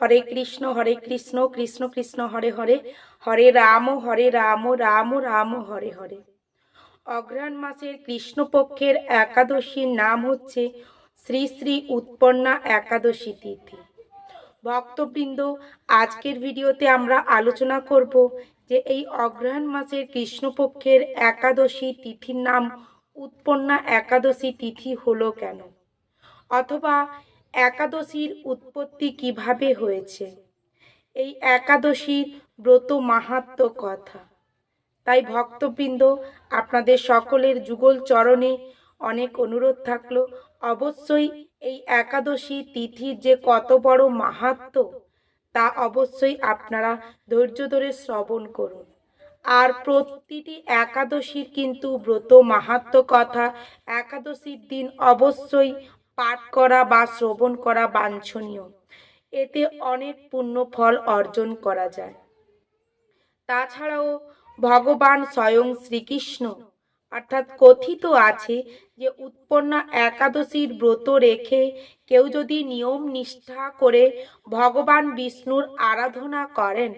হরে কৃষ্ণ হরে কৃষ্ণ কৃষ্ণ কৃষ্ণ, হরে হরে হরে রাম হরে রাম রাম রাম, হরে হরে। অঘ্রাণ মাসের কৃষ্ণপক্ষের একাদশীর নাম হচ্ছে শ্রী শ্রী উৎপন্না একাদশী তিথি। ভক্তবৃন্দ, আজকের ভিডিওতে আমরা আলোচনা করব যে এই অগ্রহায়ণ মাসের কৃষ্ণপক্ষের একাদশী তিথির নাম উৎপন্না একাদশী তিথি হলো কেন? অথবা একাদশীর উৎপত্তি কীভাবে হয়েছে? এই একাদশীর ব্রত মাহাত্ম কথা। তাই ভক্তবৃন্দ, আপনাদের সকলের যুগল চরণে অনেক অনুরোধ থাকল। অবশ্যই এই একাদশী তিথির যে কত বড় মাহাত্ম, তা অবশ্যই আপনারা ধৈর্য ধরে শ্রবণ করুন। আর প্রতিটি একাদশীর কিন্তু ব্রত মাহাত্ম কথা, একাদশীর দিন অবশ্যই পাঠ করা বা শ্রবণ করা বাঞ্ছনীয়। এতে অনেক পুণ্য ফল অর্জন করা যায়। তাছাড়াও ভগবান স্বয়ং শ্রীকৃষ্ণ অর্থাৎ কথিত আছে যে উৎপন্ন একাদশীর ব্রত রেখে কেউ যদি নিয়ম নিষ্ঠা করে ভগবান বিষ্ণুর আরাধনা করেন,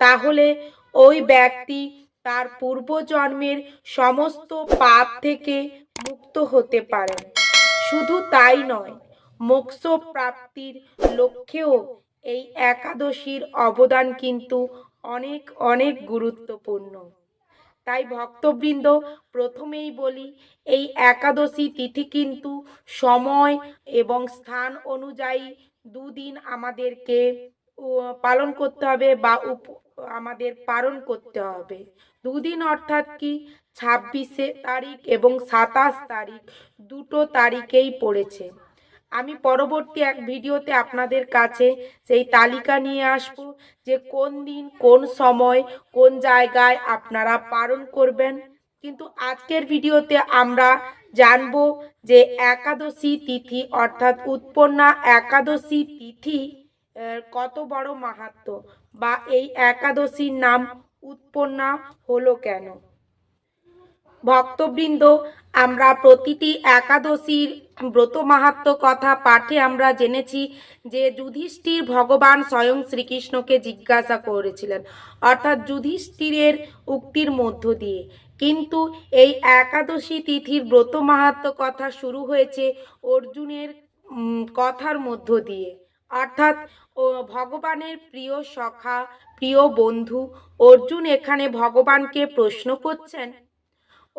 তাহলে ওই ব্যক্তি তার পূর্বজন্মের সমস্ত পাপ থেকে মুক্ত হতে পারেন। শুধু তাই নয় মোক্ষ প্রাপ্তির লক্ষ্যেও এই একাদশীর অবদান কিন্তু অনেক অনেক গুরুত্বপূর্ণ। তাই ভক্তবৃন্দ, প্রথমেই বলি, এই একাদশী তিথি কিন্তু সময় এবং স্থান অনুযায়ী দুদিন আমাদেরকে পালন করতে হবে বা আমাদের পালন করতে হবে। দুদিন অর্থাৎ কি? ছাব্বিশে তারিখ এবং সাতাশ তারিখ, দুটো তারিখেই পড়েছে। আমি পরবর্তী এক ভিডিওতে আপনাদের কাছে সেই তালিকা নিয়ে আসব যে কোন দিন, কোন সময়, কোন জায়গায় আপনারা পালন করবেন। কিন্তু আজকের ভিডিওতে আমরা জানব যে একাদশী তিথি অর্থাৎ উৎপন্না একাদশী তিথি কত বড় মাহাত্ম বা এই একাদশীর নাম উৎপন্না হলো কেন? ভক্তবৃন্দ, আমরা প্রতিটি একাদশীর ব্রত মাহাত্ম কথা পাঠে আমরা জেনেছি যে যুধিষ্ঠির ভগবান স্বয়ং শ্রীকৃষ্ণকে জিজ্ঞাসা করেছিলেন। অর্থাৎ যুধিষ্ঠিরের উক্তির মধ্য দিয়ে। কিন্তু এই একাদশী তিথির ব্রত মাহাত্ম কথা শুরু হয়েছে অর্জুনের কথার মধ্য দিয়ে। অর্থাৎ ভগবানের প্রিয় সখা, প্রিয় বন্ধু, অর্জুন এখানে ভগবানকে প্রশ্ন করছেন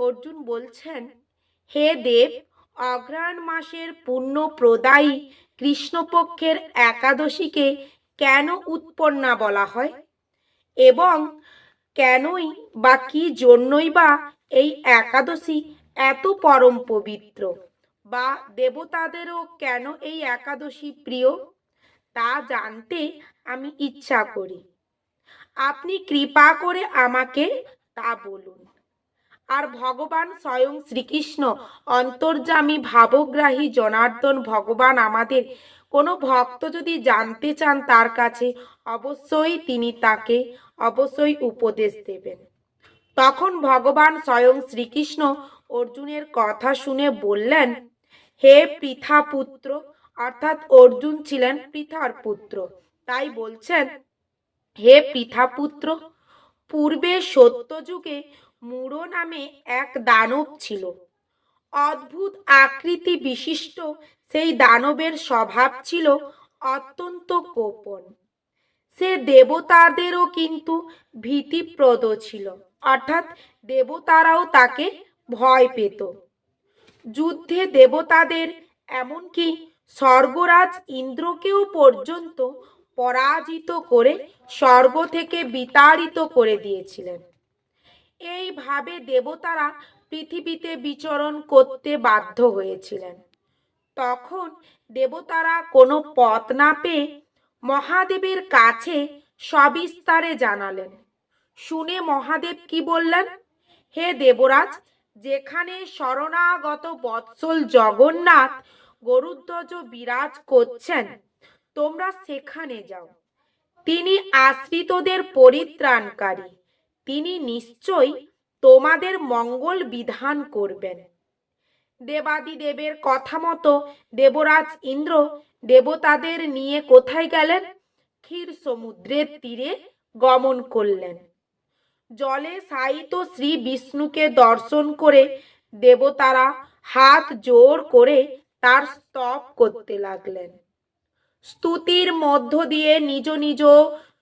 অর্জুন বলছেন, হে দেব অগ্রহায়ণ মাসের পুণ্য প্রদায়ী কৃষ্ণপক্ষের একাদশীকে কেন উৎপন্না বলা হয়? এবং কেনই বা কি জন্যই বা এই একাদশী এত পরম পবিত্র? বা দেবতাদেরও কেন এই একাদশী প্রিয়? তা জানতে আমি ইচ্ছা করি। আপনি কৃপা করে আমাকে তা বলুন। আর ভগবান স্বয়ং শ্রীকৃষ্ণ। অন্তর্যামী ভাবগ্রাহী জনার্দন, ভগবান আমাদের। কোনো ভক্ত যদি জানতে চান তার কাছে, অবশ্যই তিনি তাকে অবশ্যই উপদেশ দেবেন। তখন ভগবান স্বয়ং শ্রীকৃষ্ণ অর্জুনের কথা শুনে বললেন, হে পৃথা পুত্র, অর্থাৎ অর্জুন ছিলেন পৃথার পুত্র। তাই বলছেন, হে পৃথা পুত্র, পূর্বে সত্যযুগে মূঢ় নামে এক দানব ছিল। অদ্ভুত আকৃতি বিশিষ্ট সেই দানবের স্বভাব ছিল অত্যন্ত গোপন। সে দেবতাদেরও কিন্তু ভীতিপ্রদ ছিল, অর্থাৎ দেবতারাও তাকে ভয় পেত। যুদ্ধে দেবতাদের এমনকি স্বর্গরাজ ইন্দ্রকেও পর্যন্ত পরাজিত করে স্বর্গ থেকে বিতাড়িত করে দিয়েছিলেন। এইভাবে দেবতারা পৃথিবীতে বিচরণ করতে বাধ্য হয়েছিলেন। তখন দেবতারা কোনো পথ না পেয়ে মহাদেবের কাছে সবিস্তারে জানালেন, শুনে মহাদেব কি বললেন? হে দেবরাজ, যেখানে শরণাগত বৎসল জগন্নাথ গরুধ্বজ বিরাজ করছেন, তোমরা সেখানে যাও। তিনি আশ্রিতদের পরিত্রাণকারী। তিনি নিশ্চয়ই তোমাদের মঙ্গল বিধান করবেন। দেবাদিদেবের কথা মতো দেবরাজ ইন্দ্র দেবতাদের নিয়ে কোথায় গেলেন? গভীর সমুদ্রের তীরে গমন করলেন। জলে সাইত শ্রী বিষ্ণুকে দর্শন করে দেবতারা হাত জোর করে তার স্তব করতে লাগলেন। স্তুতির মধ্য দিয়ে নিজ নিজ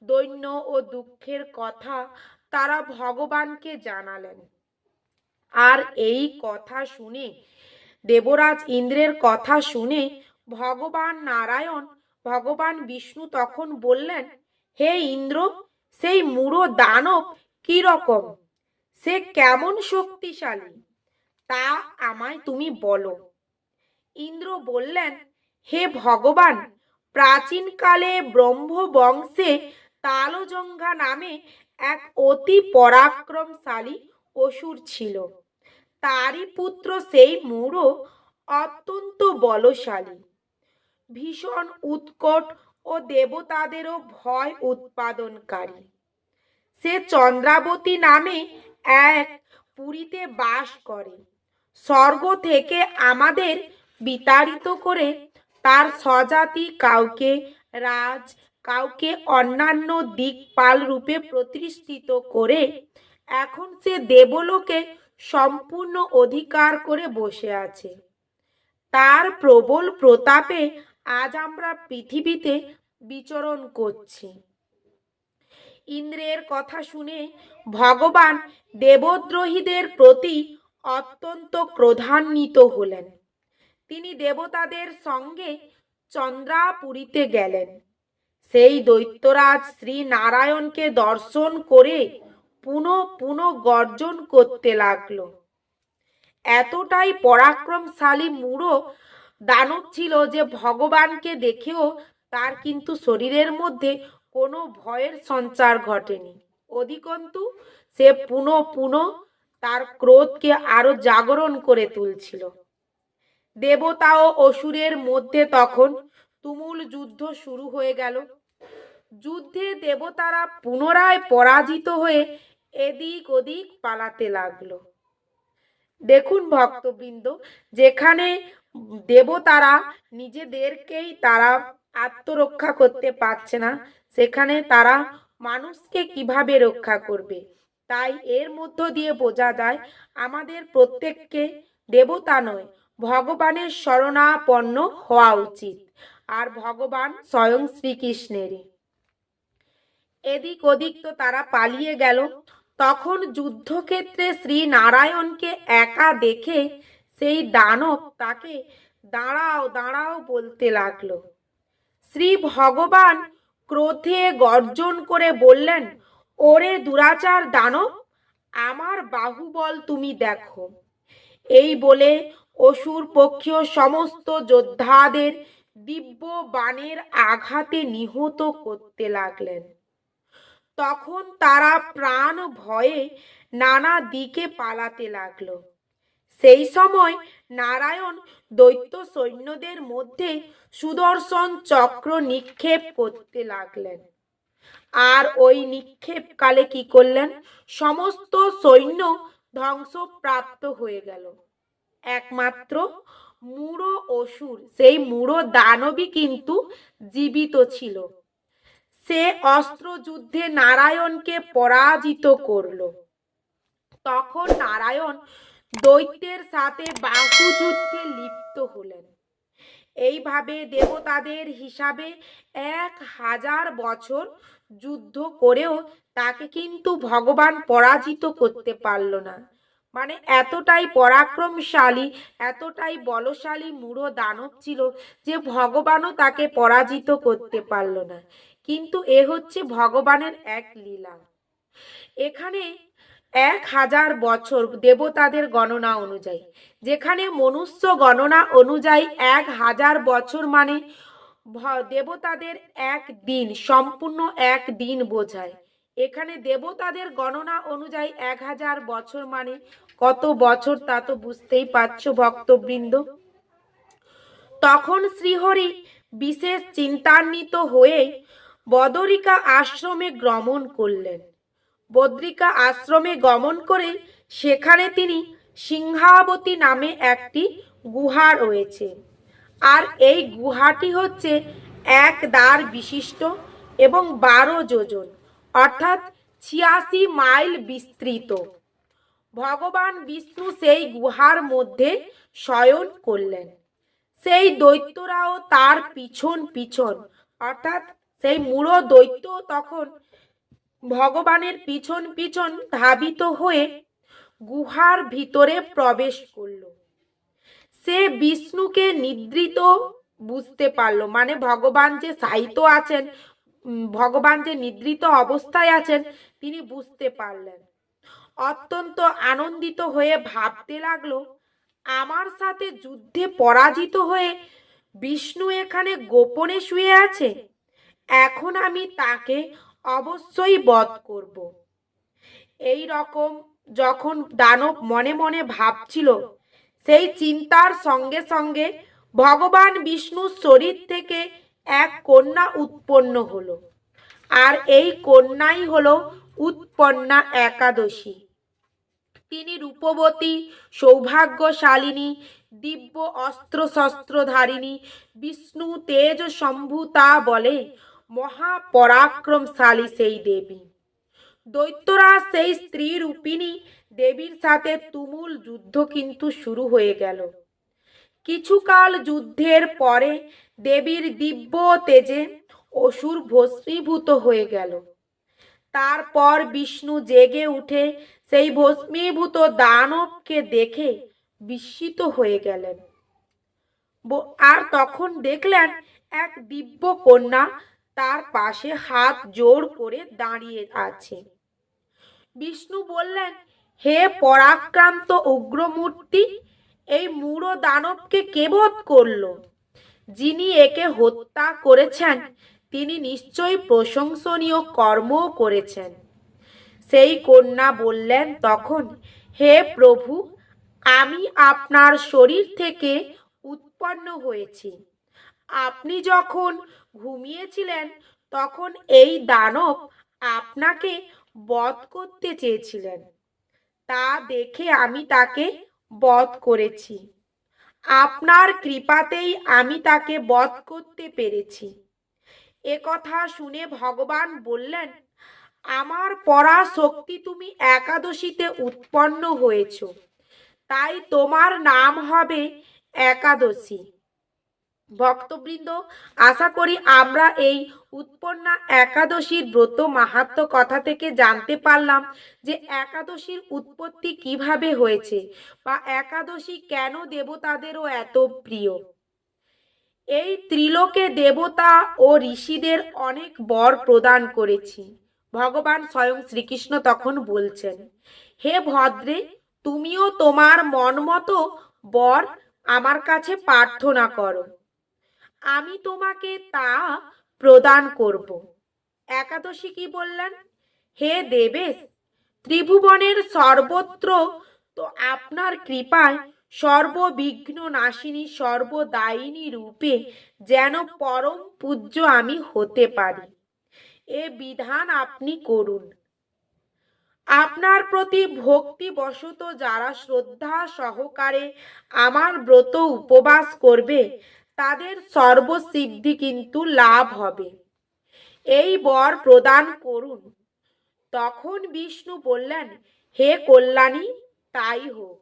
দৈন্য ও দুঃখের কথা তারা ভগবানকে জানালেন। আর এই কথা শুনে, দেবরাজ ইন্দ্রের কথা শুনে ভগবান নারায়ণ, ভগবান বিষ্ণু তখন বললেন, হে ইন্দ্র, সেই মুড়ো দানব কি রকম সে কেমন শক্তিশালী? তা আমায় তুমি বলো। ইন্দ্র বললেন, হে ভগবান, প্রাচীনকালে ব্রহ্ম বংশে তালজঙ্ঘা নামে এক অতি পরাক্রমশালী অসুর ছিল। তারই পুত্র সেই মূঢ় অত্যন্ত বলশালী। ভীষণ উৎকট ও দেবতাদেরও ভয় উৎপাদনকারী। সে চন্দ্রাবতী নামে এক পুরীতে বাস করে। স্বর্গ থেকে আমাদের বিতাড়িত করে তার স্বজাতি কাউকে রাজ কাউকে অন্যান্য দিকপাল রূপে প্রতিষ্ঠিত করে এখন সে দেবলোকে সম্পূর্ণ অধিকার করে বসে আছে। তার প্রবল প্রতাপে আজ আমরা পৃথিবীতে বিচরণ করছি। ইন্দ্রের কথা শুনে ভগবান দেবদ্রোহীদের প্রতি অত্যন্ত ক্রোধান্বিত হলেন। তিনি দেবতাদের সঙ্গে চন্দ্রাপুরীতে গেলেন। সেই দৈত্যরাজ শ্রী নারায়ণকে দর্শন করে পুনঃ পুনঃ গর্জন করতে লাগল। এতটাই পরাক্রমশালী মূঢ় দানব ছিল যে ভগবানকে দেখেও তার কিন্তু শরীরের মধ্যে কোনো ভয়ের সঞ্চার ঘটেনি। অধিকন্তু, সে পুনঃ পুনঃ তার ক্রোধকে আরও জাগরণ করে তুলছিল। দেবতা ও অসুরের মধ্যে তখন তুমুল যুদ্ধ শুরু হয়ে গেল। যুদ্ধে দেবতারা পুনরায় পরাজিত হয়ে এদিক ওদিক পালাতে লাগল। দেখুন ভক্তবৃন্দ, যেখানে দেবতারা নিজেদেরকেই তারা আত্মরক্ষা করতে পারছে না, সেখানে তারা মানুষকে কীভাবে রক্ষা করবে? তাই এর মধ্য দিয়ে বোঝা যায়, আমাদের প্রত্যেককে দেবতা নয়, ভগবানের শরণাপন্ন হওয়া উচিত। আর ভগবান স্বয়ং শ্রীকৃষ্ণেরই। এদিক ওদিক তো তারা পালিয়ে গেল। তখন যুদ্ধক্ষেত্রে শ্রী নারায়ণকে একা দেখে সেই দানব তাকে দাঁড়াও দাঁড়াও বলতে লাগল। শ্রী ভগবান ক্রোধে গর্জন করে বললেন, ওরে দুরাচার দানব, আমার বাহুবল তুমি দেখো। এই বলে অসুর পক্ষীয় সমস্ত যোদ্ধাদের দিব্য বাণের আঘাতে নিহত করতে লাগলেন। তখন তারা প্রাণ ভয়ে নানা দিকে পালাতে লাগল। সেই সময় নারায়ণ দৈত্য সৈন্যদের মধ্যে সুদর্শন চক্র নিক্ষেপ করতে লাগলেন। আর ওই নিক্ষেপকালে কি করলেন? সমস্ত সৈন্য ধ্বংসপ্রাপ্ত হয়ে গেল। একমাত্র মূঢ় অসুর, সেই মূঢ় দানবী কিন্তু জীবিত ছিল। সে অস্ত্র যুদ্ধে নারায়ণকে পরাজিত করল। তখন নারায়ণ দৈত্যের সাথে বাহু যুদ্ধে লিপ্ত হলেন। এইভাবে দেবতাদের হিসাবে এক হাজার বছর যুদ্ধ করেও তাকে কিন্তু ভগবান পরাজিত করতে পারল না। মানে এতটাই পরাক্রমশালী, এতটাই বলশালী মূঢ় দানব ছিল যে ভগবানও তাকে পরাজিত করতে পারল না। কিন্তু এ হচ্ছে ভগবানের এক লীলা। এখানে এক হাজার বছর দেবতাদের গণনা অনুযায়ী, যেখানে মনুষ্য গণনা অনুযায়ী এক হাজার বছর মানে দেবতাদের এক দিন, সম্পূর্ণ এক দিন বোঝায়। এখানে দেবতাদের গণনা অনুযায়ী এক হাজার বছর মানে কত বছর তা তো বুঝতেই পারছ ভক্তবৃন্দ। তখন শ্রীহরি বিশেষ চিন্তান্বিত হয়ে বদরিকা আশ্রমে গমন করলেন। বদ্রিকা আশ্রমে গমন করে সেখানে তিনি সিংহাবতী নামে একটি গুহা রয়েছে। আর এই গুহাটি হচ্ছে এক দ্বার বিশিষ্ট এবং বারো যোজন, অর্থাৎ ছিয়াশি মাইল বিস্তৃত। ভগবান বিষ্ণু সেই গুহার মধ্যে শয়ন করলেন। সেই দৈত্যরাও তার পিছন পিছন, অর্থাৎ সেই মূঢ় দৈত্য তখন ভগবানের পিছন পিছন ধাবিত হয়ে গুহার ভিতরে প্রবেশ করল। সে বিষ্ণুকে নিদ্রিত বুঝতে পারল মানে ভগবান যে সাহিত্য আছেন ভগবান যে নিদ্রিত অবস্থায় আছেন, তিনি বুঝতে পারলেন। অত্যন্ত আনন্দিত হয়ে ভাবতে লাগল, আমার সাথে যুদ্ধে পরাজিত হয়ে বিষ্ণু এখানে গোপনে শুয়ে আছে? এখন আমি তাকে অবশ্যই বধ করব। এই রকম যখন দানব মনে মনে ভাবছিল, সেই চিন্তার সঙ্গে সঙ্গে ভগবান বিষ্ণুর শরীর থেকে এক কন্যা উৎপন্ন হলো। আর এই কন্যাই হলো উৎপন্না একাদশী। তিনি রূপবতী, সৌভাগ্যশালিনী, দিব্য অস্ত্র শস্ত্রধারিণী বিষ্ণু তেজ সম্ভুতা বলে মহাপরাক্রমশালী সেই দেবী। দৈত্যরা সেই স্ত্রী রূপিণী দেবীর সাথে তুমুল যুদ্ধ কিন্তু শুরু হয়ে গেল। কিছুকাল যুদ্ধের পরে দেবীর দিব্য তেজে অসুর ভস্মীভূত হয়ে গেল। তারপর বিষ্ণু জেগে উঠে সেই ভস্মীভূত দানবকে দেখে বিস্মিত হয়ে গেলেন। আর তখন দেখলেন এক দিব্য কন্যা তার পাশে হাত জোর করে দাঁড়িয়ে আছে। বিষ্ণু বললেন, হে পরাক্রান্ত উগ্রমূর্তি, এই মূঢ় দানবকে কে বধ করল? যিনি একে হত্যা করেছেন, তিনি নিশ্চয়ই প্রশংসনীয় কর্মও করেছেন। সেই কন্যা বললেন তখন, হে প্রভু, আমি আপনার শরীর থেকে উৎপন্ন হয়েছি। আপনি যখন ঘুমিয়েছিলেন, তখন এই দানব আপনাকে বধ করতে চেয়েছিলেন। তা দেখে আমি তাকে বধ করেছি। আপনার কৃপাতেই আমি তাকে বধ করতে পেরেছি। এ কথা শুনে ভগবান বললেন, আমার পরা শক্তি তুমি একাদশীতে উৎপন্ন হয়েছ। তাই তোমার নাম হবে একাদশী। ভক্তবৃন্দ, আশা করি আমরা এই উৎপন্না একাদশীর ব্রত মাহাত্ম কথা থেকে জানতে পারলাম যে একাদশীর উৎপত্তি কীভাবে হয়েছে বা একাদশী কেন দেবতাদেরও এত প্রিয়? এই ত্রিলোকে দেবতা ও ঋষিদের অনেক বর প্রদান করেছি। ভগবান স্বয়ং শ্রীকৃষ্ণ তখন বলছেন, হে ভদ্রে, তুমিও তোমার মন মতো বর আমার কাছে প্রার্থনা করো। আমি তোমাকে তা প্রদান করব। একাদশী কি বললেন? হে দেবেশ, ত্রিভুবনের সর্বত্র তো আপনার কৃপায় সর্ববিঘ্ন নাশিনী সর্বদায়িনী রূপে যেন পরম পূজ্য আমি হতে পারি। এ বিধান আপনি করুন। আপনার প্রতি ভক্তি ভক্তিবশত যারা শ্রদ্ধা সহকারে আমার ব্রত উপবাস করবে তাদের সর্বসিদ্ধি কিন্তু লাভ হবে। এই বর প্রদান করুন। তখন বিষ্ণু বললেন, হে কল্যাণী, তাই হোক।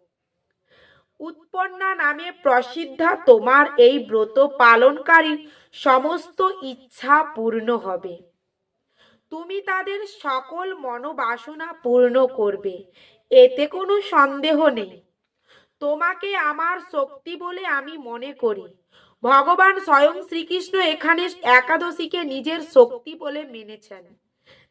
উৎপন্না নামে প্রসিদ্ধা তোমার এই ব্রত পালনকারীর সমস্ত ইচ্ছা পূর্ণ হবে। তুমি তাদের সকল মনোবাসনা পূর্ণ করবে, এতে কোনো সন্দেহ নেই। তোমাকে আমার শক্তি বলে আমি মনে করি। ভগবান স্বয়ং শ্রীকৃষ্ণ এখানে একাদশীকে নিজের শক্তি বলে মেনেছেন।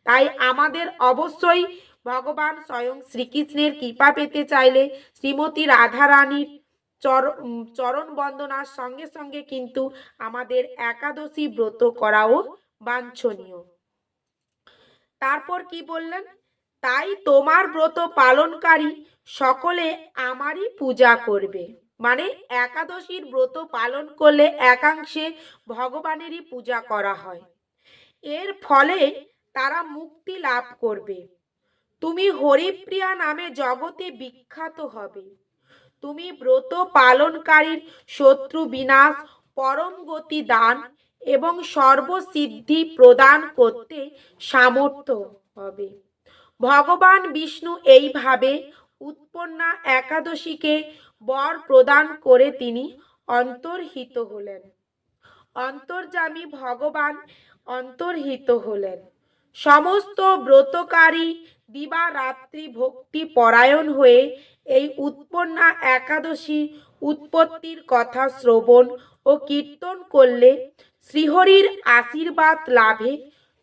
তাই আমাদের অবশ্যই ভগবান স্বয়ং শ্রীকৃষ্ণের কৃপা পেতে চাইলে শ্রীমতী রাধারানীর চর- চরণ বন্দনার সঙ্গে সঙ্গে কিন্তু আমাদের একাদশী ব্রত করাও বাঞ্ছনীয়। তারপর কি বললেন? তাই তোমার ব্রত পালনকারী সকলে আমারই পূজা করবে। মানে একাদশীর ব্রত পালন করলে একাংশে ভগবানেরই পূজা করা হয়। এর ফলে তারা মুক্তি লাভ করবে। তুমি হরিপ্রিয়া নামে জগতে বিখ্যাত হবে। তুমি ব্রত পালনকারীর শত্রু বিনাশ, পরম গতি দান এবং সর্বসিদ্ধি প্রদান করতে সামর্থ্য হবে। ভগবান বিষ্ণু এইভাবে উৎপন্না একাদশীকে বর প্রদান করে তিনি অন্তর্হিত হলেন। অন্তর্যামী ভগবান অন্তর্হিত হলেন। সমস্ত ব্রতকারী দিবারাত্রি ভক্তি পরায়ণ হয়ে এই উৎপন্না একাদশী উৎপত্তির কথা শ্রবণ ও কীর্তন করলে শ্রীহরির আশীর্বাদ লাভে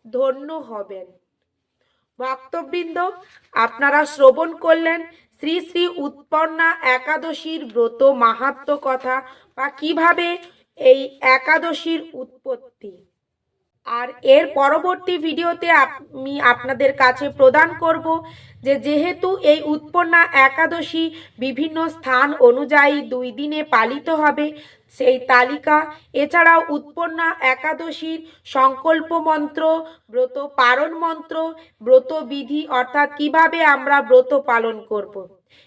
ধন্য হবেন। ভক্তবৃন্দ, আপনারা শ্রবণ করলেন শ্রী শ্রী উৎপন্না একাদশীর ব্রত মাহাত্ম কথা বা কীভাবে এই একাদশীর উৎপত্তি? আর এর পরবর্তী ভিডিওতে আমি আপনাদের কাছে প্রদান করব যে যেহেতু এই উৎপন্না একাদশী বিভিন্ন স্থান অনুযায়ী দুই দিনে পালিত হবে সেই তালিকা। এছাড়াও উৎপন্না একাদশীর সংকল্প মন্ত্র, ব্রত পারণ মন্ত্র, ব্রত বিধি, অর্থাৎ কীভাবে আমরা ব্রত পালন করব।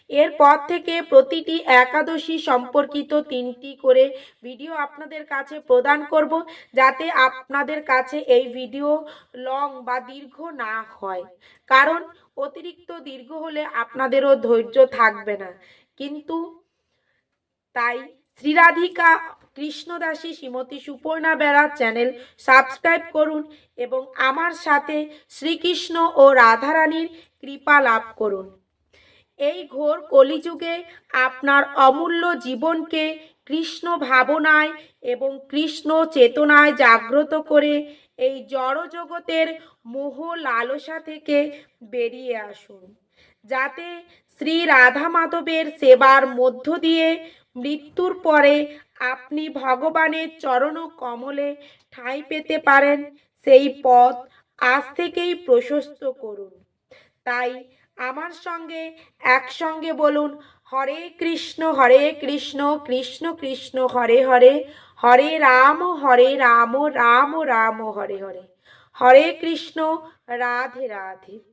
এরপর থেকে প্রতিটি একাদশী সম্পর্কিত তিনটি করে ভিডিও আপনাদের কাছে প্রদান করব, যাতে আপনাদের কাছে এই ভিডিও লং বা দীর্ঘ না হয়। কারণ অতিরিক্ত দীর্ঘ হলে আপনাদেরও ধৈর্য থাকবে না। কিন্তু তাই শ্রীরাধিকা কৃষ্ণদাসী শ্রীমতী সুপর্ণা বেড়া চ্যানেল সাবস্ক্রাইব করুন এবং আমার সাথে শ্রীকৃষ্ণ ও রাধারানীর কৃপা লাভ করুন। এই ঘোর কলিযুগে আপনার অমূল্য জীবনকে কৃষ্ণ ভাবনায় এবং কৃষ্ণ চেতনায় জাগ্রত করে এই জড়জগতের মোহ লালসা থেকে বেরিয়ে আসুন। যাতে শ্রী রাধা মাধবের সেবার মধ্য দিয়ে মৃত্যুর পরে আপনি ভগবানের চরণ কমলে ঠাঁই পেতে পারেন, সেই পথ আজ থেকেই প্রশস্ত করুন। তাই আমার সঙ্গে একসঙ্গে বলুন, হরে কৃষ্ণ হরে কৃষ্ণ কৃষ্ণ কৃষ্ণ, হরে হরে হরে রাম হরে রাম রাম রাম, হরে হরে। হরে কৃষ্ণ, রাধে রাধে।